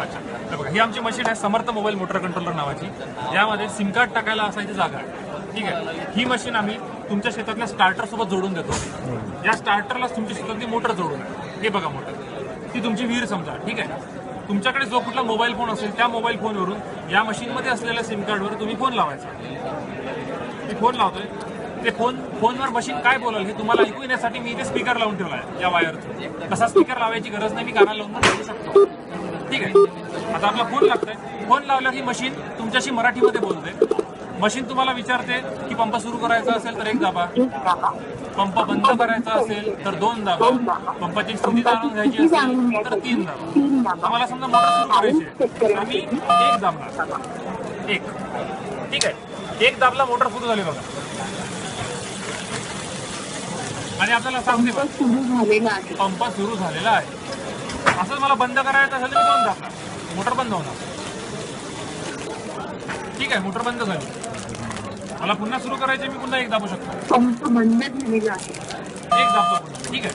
अच्छा. बघा ही आमची मशीन आहे समर्थ मोबाईल मोटर कंट्रोलर नावाची. यामध्ये सिम कार्ड टाकायला असायची जागा. आहे ठीक आहे? ही मशीन आम्ही तुमच्या शेतातल्या स्टार्टर सोबत जोडून देतो. या स्टार्टरला तुमच्या शेतातली मोटर जोडून. हे बघा मोटर ती तुमची विहीर समजा. ठीक आहे? तुमच्याकडे जो कुठला मोबाईल फोन असेल त्या मोबाईल फोनवरून या मशीनमध्ये असलेल्या सिम कार्डवर तुम्ही फोन लावायचा. मी फोन लावतोय. ते फोन फोनवर मशीन काय बोलाल हे तुम्हाला ऐकू येण्यासाठी मी इथे स्पीकर लावून ठेवला आहे या वायरचं तसा स्पीकर लावायची गरज नाही मी कानाला लावून पण शकतो. ठीक आहे. आता आपला फोन लागतोय. फोन लावल्यावर ही मशीन तुमच्याशी मराठीमध्ये बोलते. मशीन तुम्हाला विचारते की पंप सुरू करायचा असेल तर एक दाबा. पंप बंद करायचा असेल तर दोन दाबा. पंपाची स्थिती जाणून घ्यायची असेल तर तीन दाबा. आम्हाला समजा मोटर सुरू करायची आम्ही एक दाबणार एक. ठीक आहे. एक दाबला मोटर सुरू झाली बघा. आणि आपल्याला सांगते पंप सुरू झालेला आहे. असं मला बंद करायचं असेल तर मी मोटर बंद होणार. ठीक आहे मोटर बंद झाली. मला पुन्हा सुरू करायचे मी पुन्हा एक दाबू शकतो. एक दाबतो ठीक आहे.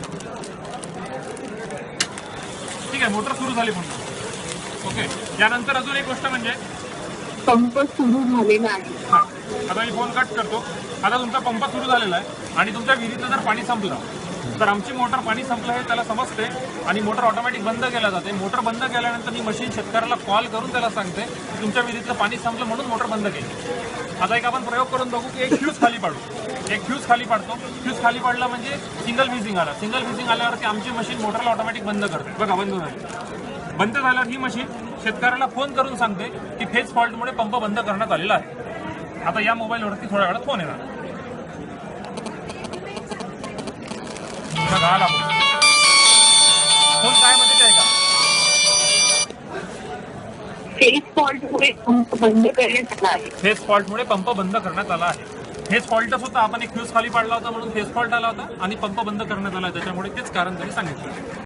ठीक आहे मोटर सुरू झाली पुन्हा. ओके यानंतर अजून एक गोष्ट म्हणजे पंप सुरू झालेला आहे. हा. आता मी फोन कट करतो. आता तुमचा पंप सुरू झालेला आहे आणि तुमच्या विहिरीचं जर पाणी संपलं तर आमची मोटर पाणी संपलं हे त्याला समजते आणि मोटर ऑटोमॅटिक बंद केल्या जाते. मोटर बंद केल्यानंतर ही मशीन शेतकऱ्याला कॉल करून त्याला सांगते की तुमच्या विहिरीतलं पाणी संपलं म्हणून मोटर बंद केली. आता एक आपण प्रयोग करून बघू की एक फ्यूज खाली पाडू. एक फ्यूज खाली पाडतो. फ्यूज खाली पाडला म्हणजे सिंगल व्हिजिंग आला. सिंगल व्हिजिंग आल्यावरती आमची मशीन मोटरला ऑटोमॅटिक बंद करते. बघा बंद झाली. बंद झाल्यावर ही मशीन शेतकऱ्याला फोन करून सांगते की फेज फॉल्टमुळे पंप बंद करण्यात आलेला आहे. आता या मोबाईलवरती थोड्या वेळात फोन येणार. बघा, आला फोन. काय म्हणते ते ऐका. फेस फॉल्टमुळे पंप बंद करण्यात आला आहे. फेस फॉल्टमुळे पंप बंद करण्यात आला आहे. फेस फॉल्टच होता आपण एक फ्यूज खाली पाडला होता म्हणून फेस फॉल्ट आला होता आणि पंप बंद करण्यात आला त्याच्यामुळे तेच कारण त्यांनी सांगितलं.